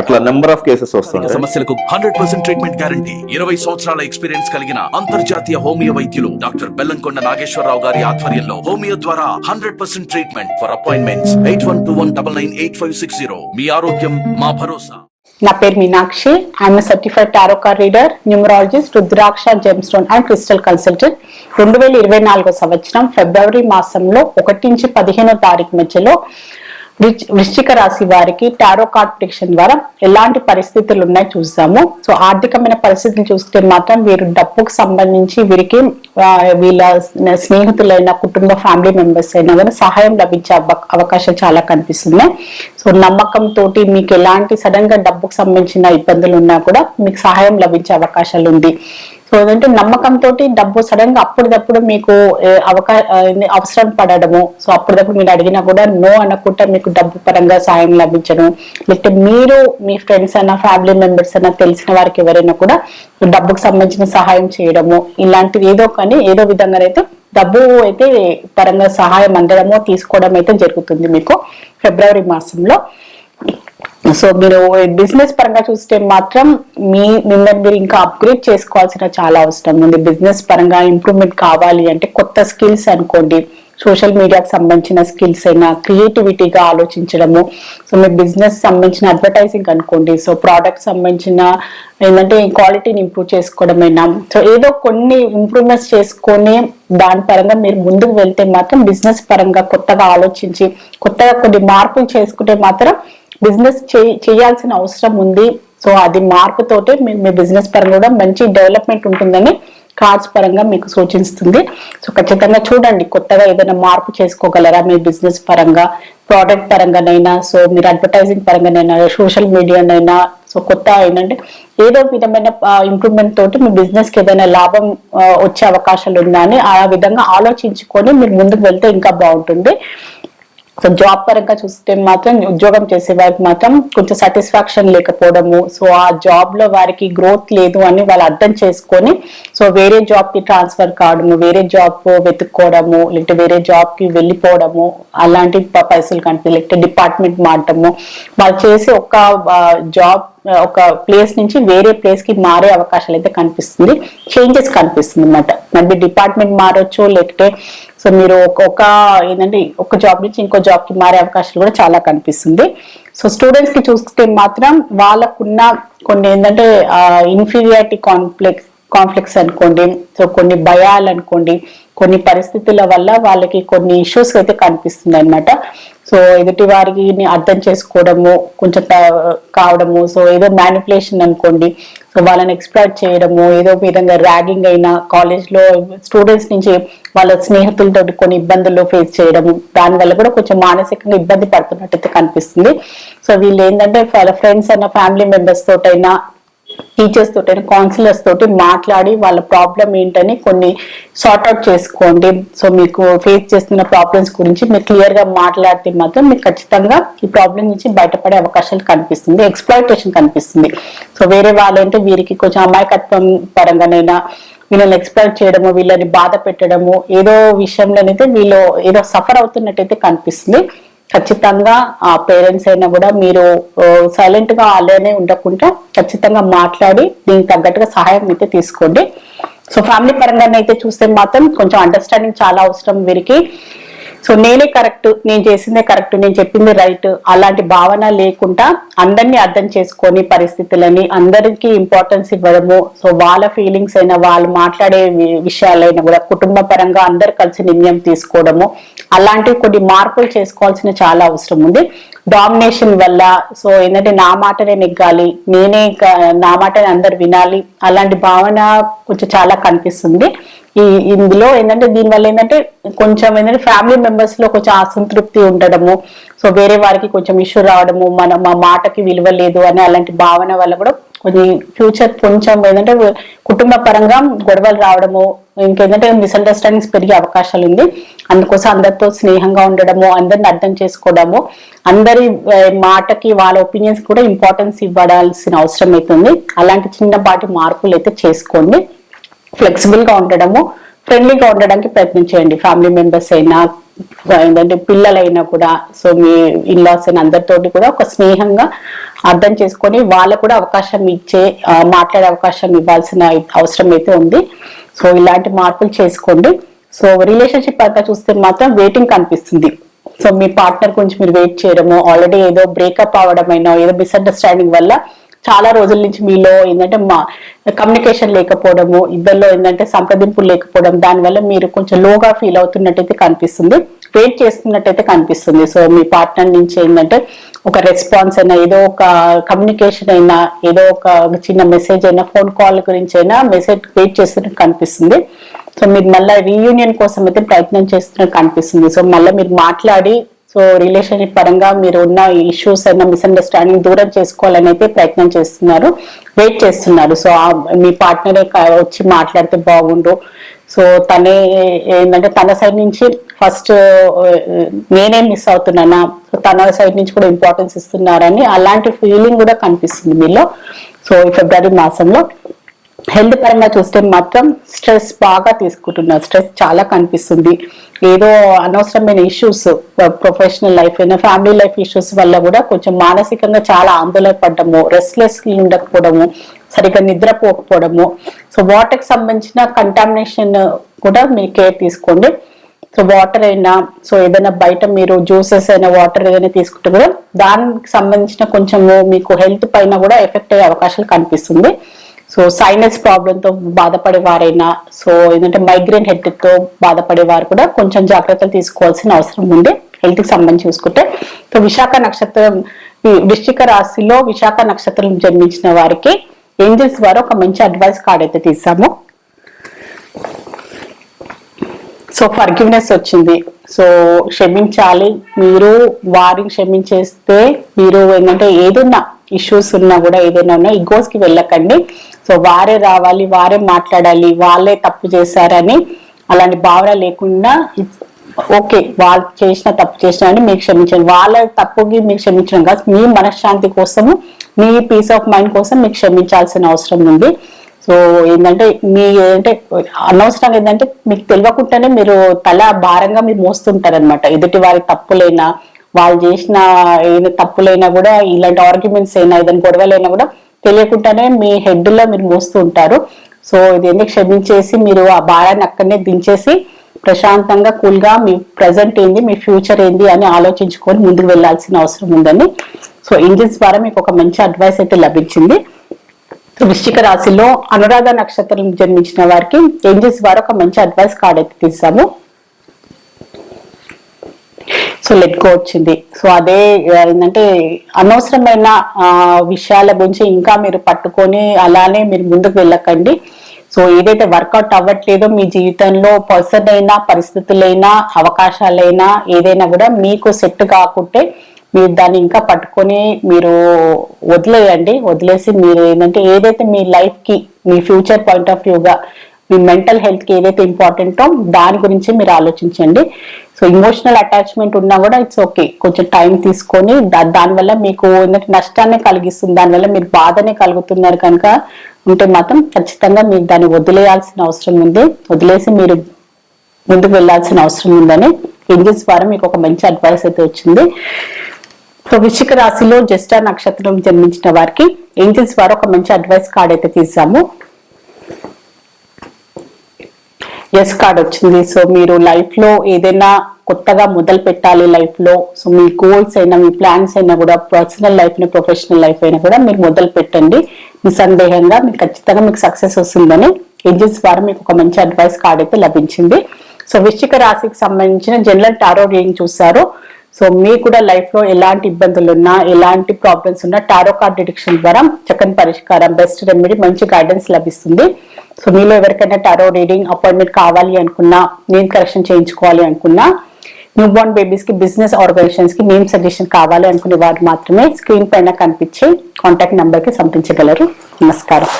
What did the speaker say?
అట్లా number of cases సమస్యలకు hundred percent treatment guarantee ఇరవై సంవత్సరాల ఎక్స్పీరియన్స్ కలిగిన అంతర్జాతీయ హోమియో వైద్యులు డాక్టర్ బెల్లంకొండ నాగేశ్వరరావు గారి ఆధ్వర్యంలో హోమియో ద్వారా hundred percent treatment for appointments eight one two one double nine eight five six zero మీ ఆరోగ్యం మా భరోసా. నా పేరు Meenakshi. I'm certified టారోకా reader numerologist rudraksha gemstone and crystal consultant రెండు వేల ఇరవై నాలుగో సంవత్సరం ఫిబ్రవరి మాసంలో ఒకటి నుంచి పదిహేనో తారీఖు మధ్యలో వృశ్చిక రాశి వారికి టారో కార్డ్ ప్రిడిక్షన్ ద్వారా ఎలాంటి పరిస్థితులు ఉన్నాయి చూసాము సో ఆర్థికమైన పరిస్థితులు చూస్తే మాత్రం వీరు డబ్బుకు సంబంధించి వీరికి వీళ్ళ స్నేహితులైన కుటుంబ ఫ్యామిలీ మెంబర్స్ అయినా కానీ సహాయం లభించే అవకాశం చాలా కనిపిస్తున్నాయి. సో నమ్మకంతో మీకు ఎలాంటి సడన్గా డబ్బుకు సంబంధించిన ఇబ్బందులు ఉన్నా కూడా మీకు సహాయం లభించే అవకాశాలు ఉంది. సో ఏంటంటే నమ్మకంతో డబ్బు సడన్గా అప్పటిదప్పుడు మీకు అవకా అవసరం పడడము. సో అప్పటిదప్పుడు మీరు అడిగినా కూడా నో అనకుండా మీకు డబ్బు పరంగా సాయం లభించడం లేకపోతే మీరు మీ ఫ్రెండ్స్ అయినా ఫ్యామిలీ మెంబర్స్ అయినా తెలిసిన వారికి ఎవరైనా కూడా డబ్బుకు సంబంధించిన సహాయం చేయడము. ఇలాంటివి ఏదో కానీ ఏదో విధంగా అయితే డబ్బు అయితే పరంగా సహాయం అందడము తీసుకోవడం అయితే జరుగుతుంది మీకు ఫిబ్రవరి మాసంలో. సో మీరు బిజినెస్ పరంగా చూస్తే మాత్రం మీ మిమ్మల్ని మీరు ఇంకా అప్గ్రేడ్ చేసుకోవాల్సిన చాలా అవసరం ఉంది. బిజినెస్ పరంగా ఇంప్రూవ్మెంట్ కావాలి అంటే కొత్త స్కిల్స్ అనుకోండి. సోషల్ మీడియాకి సంబంధించిన స్కిల్స్ అయినా క్రియేటివిటీగా ఆలోచించడము. సో మీ బిజినెస్ సంబంధించిన అడ్వర్టైజింగ్ అనుకోండి. సో ప్రోడక్ట్ సంబంధించిన ఏంటంటే క్వాలిటీని ఇంప్రూవ్ చేసుకోవడమైనా. సో ఏదో కొన్ని ఇంప్రూవ్మెంట్స్ చేసుకొని దాని పరంగా మీరు ముందుకు వెళ్తే మాత్రం బిజినెస్ పరంగా కొత్తగా ఆలోచించి కొత్తగా కొన్ని మార్పులు చేసుకుంటే మాత్రం బిజినెస్ చేయాల్సిన అవసరం ఉంది. సో అది మార్పుతోటే మీ- మీ బిజినెస్ పరంగా కూడా మంచి డెవలప్మెంట్ ఉంటుందని కార్డ్స్ పరంగా మీకు సూచిస్తుంది. సో ఖచ్చితంగా చూడండి కొత్తగా ఏదైనా మార్పు చేసుకోగలరా మీ బిజినెస్ పరంగా ప్రోడక్ట్ పరంగానైనా సో మీరు అడ్వర్టైజింగ్ పరంగానైనా సోషల్ మీడియానైనా సో కొత్త ఏంటంటే ఏదో విధమైన ఇంప్రూవ్మెంట్ తోటి మీ బిజినెస్కి ఏదైనా లాభం వచ్చే అవకాశాలు ఉందా అని ఆ విధంగా ఆలోచించుకొని మీరు ముందుకు వెళ్తే ఇంకా బాగుంటుంది. సో జాబ్ పరంగా చూస్తే మాత్రం ఉద్యోగం చేసే వారికి మాత్రం కొంచెం సాటిస్ఫాక్షన్ లేకపోవడము. సో ఆ జాబ్లో వారికి గ్రోత్ లేదు అని వాళ్ళు అర్థం చేసుకొని సో వేరే జాబ్కి ట్రాన్స్ఫర్ కావడము వేరే జాబ్ వెతుక్కోవడము లేకపోతే వేరే జాబ్కి వెళ్ళిపోవడము అలాంటి పైసలు కనిపి లేకపోతే డిపార్ట్మెంట్ మారటము వాళ్ళు చేసే ఒక జాబ్ ఒక ప్లేస్ నుంచి వేరే ప్లేస్కి మారే అవకాశాలు అయితే కనిపిస్తుంది. చేంజెస్ కనిపిస్తుంది అనమాట మళ్ళీ డిపార్ట్మెంట్ మారొచ్చు లేకపోతే సో మీరు ఒక్కొక్క ఏంటంటే ఒక జాబ్ నుంచి ఇంకో జాబ్కి మారే అవకాశాలు కూడా చాలా కనిపిస్తుంది. సో స్టూడెంట్స్కి చూస్తే మాత్రం వాళ్ళకున్న కొన్ని ఏంటంటే ఇన్ఫీరియారిటీ కాంప్లెక్స్ కాన్ఫ్లిక్ట్స్ అనుకోండి సో కొన్ని భయాలు అనుకోండి కొన్ని పరిస్థితుల వల్ల వాళ్ళకి కొన్ని ఇష్యూస్ అయితే కనిపిస్తుంది అనమాట సో ఎదుటి వారికి అర్థం చేసుకోవడము కొంచెం కావడము సో ఏదో మ్యానిపులేషన్ అనుకోండి సో వాళ్ళని ఎక్స్ప్లాయిట్ చేయడము ఏదో విధంగా ర్యాగింగ్ అయినా కాలేజ్లో స్టూడెంట్స్ నుంచి వాళ్ళ స్నేహితులతో కొన్ని ఇబ్బందులు ఫేస్ చేయడము దానివల్ల కూడా కొంచెం మానసికంగా ఇబ్బంది పడుతున్నట్టయితే కనిపిస్తుంది. సో వీళ్ళు ఏంటంటే వాళ్ళ ఫ్రెండ్స్ అయినా ఫ్యామిలీ మెంబర్స్ తోటైనా టీచర్స్ తోటి కౌన్సిలర్స్ తోటి మాట్లాడి వాళ్ళ ప్రాబ్లం ఏంటని కొన్ని సార్ట్ అవుట్ చేసుకోండి. సో మీకు ఫేస్ చేస్తున్న ప్రాబ్లమ్స్ గురించి మీరు క్లియర్గా మాట్లాడితే మాత్రం మీకు ఖచ్చితంగా ఈ ప్రాబ్లం నుంచి బయటపడే అవకాశాలు కనిపిస్తుంది. ఎక్స్ప్లాయిటేషన్ కనిపిస్తుంది. సో వేరే వాళ్ళంటే వీరికి కొంచెం అమాయకత్వం పరంగానైనా వీళ్ళని ఎక్స్ప్లాయిట్ చేయడము వీళ్ళని బాధ పెట్టడము ఏదో విషయంలోనైతే వీళ్ళు ఏదో సఫర్ అవుతున్నట్టయితే కనిపిస్తుంది. ఖచ్చితంగా ఆ పేరెంట్స్ అయినా కూడా మీరు సైలెంట్గా అలానే ఉండకుండా ఖచ్చితంగా మాట్లాడి దీనికి తగ్గట్టుగా సహాయం అయితే తీసుకోండి. సో ఫ్యామిలీ పరంగానైతే చూస్తే మాత్రం కొంచెం అండర్స్టాండింగ్ చాలా అవసరం వీరికి. సో నేనే కరెక్ట్ నేను చేసిందే కరెక్ట్ నేను చెప్పింది రైట్ అలాంటి భావన లేకుండా అందరినీ అర్థం చేసుకొని పరిస్థితులని అందరికీ ఇంపార్టెన్స్ ఇవ్వడము. సో వాళ్ళ ఫీలింగ్స్ అయినా వాళ్ళు మాట్లాడే విషయాలైనా కూడా కుటుంబ పరంగా అందరు కలిసి నిర్ణయం తీసుకోవడము. అలాంటివి కొన్ని మార్పులు చేసుకోవాల్సిన చాలా అవసరం ఉంది. డామినేషన్ వల్ల సో ఏంటంటే నా మాటనే నెగ్గాలి నేనే నా మాటనే అందరు వినాలి అలాంటి భావన కొంచెం చాలా కనిపిస్తుంది. ఈ ఇందులో ఏంటంటే దీనివల్ల ఏంటంటే కొంచెం ఏంటంటే ఫ్యామిలీ మెంబర్స్లో కొంచెం అసంతృప్తి ఉండడము సో వేరే వారికి కొంచెం ఇష్యూ రావడము మన మా మాటకి విలువ లేదు అనే అలాంటి భావన వల్ల కూడా కొంచెం ఫ్యూచర్ కొంచెం ఏంటంటే కుటుంబ పరంగా గొడవలు రావడము ఇంకేంటంటే మిస్అండర్స్టాండింగ్స్ పెరిగే అవకాశాలు ఉంది. అందుకోసం అందరితో స్నేహంగా ఉండడము అందరిని అర్థం చేసుకోవడము అందరి మాటకి వాళ్ళ ఒపీనియన్స్ కూడా ఇంపార్టెన్స్ ఇవ్వడాల్సిన అవసరం అవుతుంది అలాంటి చిన్నపాటి మార్పులు అయితే చేసుకోండి. ఫ్లెక్సిబుల్గా ఉండడము ఫ్రెండ్లీగా ఉండడానికి ప్రయత్నం చేయండి. ఫ్యామిలీ మెంబర్స్ అయినా ఏంటంటే పిల్లలైనా కూడా సో మీ ఇల్లాస్ అయినా అందరితోటి కూడా ఒక స్నేహంగా అర్థం చేసుకొని వాళ్ళకు కూడా అవకాశం ఇచ్చే మాట్లాడే అవకాశం ఇవ్వాల్సిన అవసరం అయితే ఉంది. సో ఇలాంటి మార్పులు చేసుకోండి. సో రిలేషన్షిప్ అంతా చూస్తే మాత్రం వెయిటింగ్ కనిపిస్తుంది. సో మీ పార్ట్నర్ గురించి మీరు వెయిట్ చేయడము ఆల్రెడీ ఏదో బ్రేకప్ అవడమైనా ఏదో మిస్అండర్స్టాండింగ్ వల్ల చాలా రోజుల నుంచి మీలో ఏంటంటే మా కమ్యూనికేషన్ లేకపోవడము ఇద్దరిలో ఏంటంటే సంప్రదింపులు లేకపోవడం దానివల్ల మీరు కొంచెం లోగా ఫీల్ అవుతున్నట్టయితే కనిపిస్తుంది. వెయిట్ చేస్తున్నట్టయితే కనిపిస్తుంది. సో మీ పార్ట్నర్ నుంచి ఏంటంటే ఒక రెస్పాన్స్ అయినా ఏదో ఒక కమ్యూనికేషన్ అయినా ఏదో ఒక చిన్న మెసేజ్ అయినా ఫోన్ కాల్ గురించి అయినా మెసేజ్ వెయిట్ చేస్తున్నట్టు కనిపిస్తుంది. సో మీరు మళ్ళీ రీయూనియన్ కోసం అయితే ప్రయత్నం చేస్తున్నట్టు కనిపిస్తుంది. సో మళ్ళీ మీరు మాట్లాడి సో రిలేషన్షిప్ పరంగా మీరు ఉన్న ఇష్యూస్ అయినా మిస్అండర్స్టాండింగ్ దూరం చేసుకోవాలని అయితే ప్రయత్నం చేస్తున్నారు వెయిట్ చేస్తున్నారు. సో మీ పార్ట్నరే వచ్చి మాట్లాడితే బాగుండు. సో తనే ఏంటంటే తన సైడ్ నుంచి ఫస్ట్ నేనే మిస్ అవుతున్నానా? సో తన సైడ్ నుంచి కూడా ఇంపార్టెన్స్ ఇస్తున్నారని అలాంటి ఫీలింగ్ కూడా కనిపిస్తుంది మీలో. సో ఈ ఫిబ్రవరి మాసంలో హెల్త్ పరంగా చూస్తే మాత్రం స్ట్రెస్ బాగా తీసుకుంటున్నారు. స్ట్రెస్ చాలా కనిపిస్తుంది. ఏదో అనవసరమైన ఇష్యూస్ ప్రొఫెషనల్ లైఫ్ అయినా ఫ్యామిలీ లైఫ్ ఇష్యూస్ వల్ల కూడా కొంచెం మానసికంగా చాలా ఆందోళన పడ్డము రెస్ట్లెస్ ఉండకపోవడము సరిగ్గా నిద్రపోకపోవడము. సో వాటర్కి సంబంధించిన కంటామినేషన్ కూడా మీరు కేర్ తీసుకోండి. సో వాటర్ అయినా సో ఏదైనా బయట మీరు జ్యూసెస్ అయినా వాటర్ ఏదైనా తీసుకుంటే కూడా దానికి సంబంధించిన కొంచెము మీకు హెల్త్ పైన కూడా ఎఫెక్ట్ అయ్యే అవకాశాలు కనిపిస్తుంది. సో సైనస్ ప్రాబ్లంతో బాధపడే వారైనా సో ఏంటంటే మైగ్రేన్ హెడ్తో బాధపడే వారు కూడా కొంచెం జాగ్రత్తలు తీసుకోవాల్సిన అవసరం ఉంది హెల్త్కి సంబంధించి చూసుకుంటే. సో విశాఖ నక్షత్రం ఈ వృశ్చిక రాశిలో విశాఖ నక్షత్రం జన్మించిన వారికి ఏంజల్స్ వారు ఒక మంచి అడ్వైస్ కార్డ్ అయితే తీసాము. సో ఫర్గివ్నెస్ వచ్చింది. సో క్షమించాలి. మీరు వారిని క్షమించేస్తే మీరు ఏంటంటే ఏదైనా ఇష్యూస్ ఉన్నా కూడా ఏదైనా ఉన్నా ఈగోస్కి వెళ్ళకండి. సో వారే రావాలి వారే మాట్లాడాలి వాళ్ళే తప్పు చేశారని అలాంటి భావన లేకుండా ఓకే వాళ్ళు చేసిన తప్పు చేసిన అని మీకు క్షమించండి. వాళ్ళ తప్పుకి మీకు క్షమించడం కాదు. మీ మనశ్శాంతి కోసము మీ పీస్ ఆఫ్ మైండ్ కోసం మీకు క్షమించాల్సిన అవసరం ఉంది. సో ఏంటంటే మీ ఏంటంటే అనవసరంగా ఏంటంటే మీకు తెలియకుండానే మీరు తల భారంగా మీరు మోస్తుంటారు అనమాట ఎదుటి వారి తప్పులైనా వాళ్ళు చేసిన ఏదైనా తప్పులైనా కూడా ఇలాంటి ఆర్గ్యుమెంట్స్ అయినా ఏదైనా గొడవలైనా కూడా తెలియకుండానే మీ హెడ్లో మీరు మోస్తూ ఉంటారు సో ఇది ఎందుకు క్షమించేసి మీరు ఆ భారాన్ని అక్కడనే దించేసి ప్రశాంతంగా కూల్గా మీ ప్రజెంట్ ఏంది మీ ఫ్యూచర్ ఏంది అని ఆలోచించుకొని ముందుకు వెళ్ళాల్సిన అవసరం ఉందని సో ఇంజిన్స్ ద్వారా మీకు ఒక మంచి అడ్వైస్ అయితే లభించింది. వృశ్చిక రాశిలో అనురాధ నక్షత్రం జన్మించిన వారికి ఏంజల్స్ వారు ఒక మంచి అడ్వైస్ కార్డ్ అయితే తీసాము. సో లెట్ గో వచ్చింది. సో అదే ఏంటంటే అనవసరమైన విషయాల గురించి ఇంకా మీరు పట్టుకొని అలానే మీరు ముందుకు వెళ్ళకండి. సో ఏదైతే వర్కౌట్ అవ్వట్లేదో మీ జీవితంలో పర్సన్ అయినా పరిస్థితులైనా అవకాశాలైనా ఏదైనా కూడా మీకు సెట్ కాకుంటే మీరు దాన్ని ఇంకా పట్టుకొని మీరు వదిలేయండి. వదిలేసి మీరు ఏంటంటే ఏదైతే మీ లైఫ్కి మీ ఫ్యూచర్ పాయింట్ ఆఫ్ వ్యూగా మీ మెంటల్ హెల్త్కి ఏదైతే ఇంపార్టెంటో దాని గురించి మీరు ఆలోచించండి. సో ఇమోషనల్ అటాచ్మెంట్ ఉన్నా కూడా ఇట్స్ ఓకే కొంచెం టైం తీసుకొని దా- దానివల్ల మీకు ఏంటంటే నష్టాన్ని కలిగిస్తుంది. దానివల్ల మీరు బాధనే కలుగుతున్నారు కనుక ఉంటే మాత్రం ఖచ్చితంగా మీరు దాన్ని వదిలేయాల్సిన అవసరం ఉంది. వదిలేసి మీరు ముందుకు వెళ్ళాల్సిన అవసరం ఉందని. ఏంజల్స్ ద్వారా మీకు ఒక మంచి అడ్వైస్ అయితే వచ్చింది. సో వృశ్చిక రాశిలో జ్యేష్ఠ నక్షత్రం జన్మించిన వారికి ఏంజల్స్ ద్వారా ఒక మంచి అడ్వైస్ కార్డ్ అయితే తీసాము. ఎస్ కార్డ్ వచ్చింది. సో మీరు లైఫ్లో ఏదైనా కొత్తగా మొదలు పెట్టాలి లైఫ్లో సో మీ గోల్స్ అయినా మీ ప్లాన్స్ అయినా కూడా పర్సనల్ లైఫ్ ప్రొఫెషనల్ లైఫ్ అయినా కూడా మీరు మొదలు పెట్టండి. నిస్సందేహంగా మీకు ఖచ్చితంగా మీకు సక్సెస్ వస్తుందని ఏంజల్స్ ద్వారా మీకు ఒక మంచి అడ్వైస్ కార్డ్ అయితే లభించింది. సో వృశ్చిక రాశికి సంబంధించిన జనరల్ టారో రీడింగ్ చూసారు సో మీకు కూడా లైఫ్లో ఎలాంటి ఇబ్బందులు ఉన్నా ఎలాంటి ప్రాబ్లమ్స్ ఉన్నా టారో కార్డ్ డిడిక్షన్ ద్వారా చక్కని పరిష్కారం బెస్ట్ రెమెడీ మంచి గైడెన్స్ లభిస్తుంది. సో మీలో ఎవరికైనా టారో రీడింగ్ అపాయింట్మెంట్ కావాలి అనుకున్నా నేను కరెక్షన్ చేయించుకోవాలి అనుకున్నా న్యూ బోర్న్ బేబీస్కి బిజినెస్ ఆర్గనైజేషన్స్కి నేమ్ సజెషన్ కావాలి అనుకునే వారు మాత్రమే స్క్రీన్ పైన కనిపించే కాంటాక్ట్ నెంబర్కి సంప్రదించగలరు. నమస్కారం.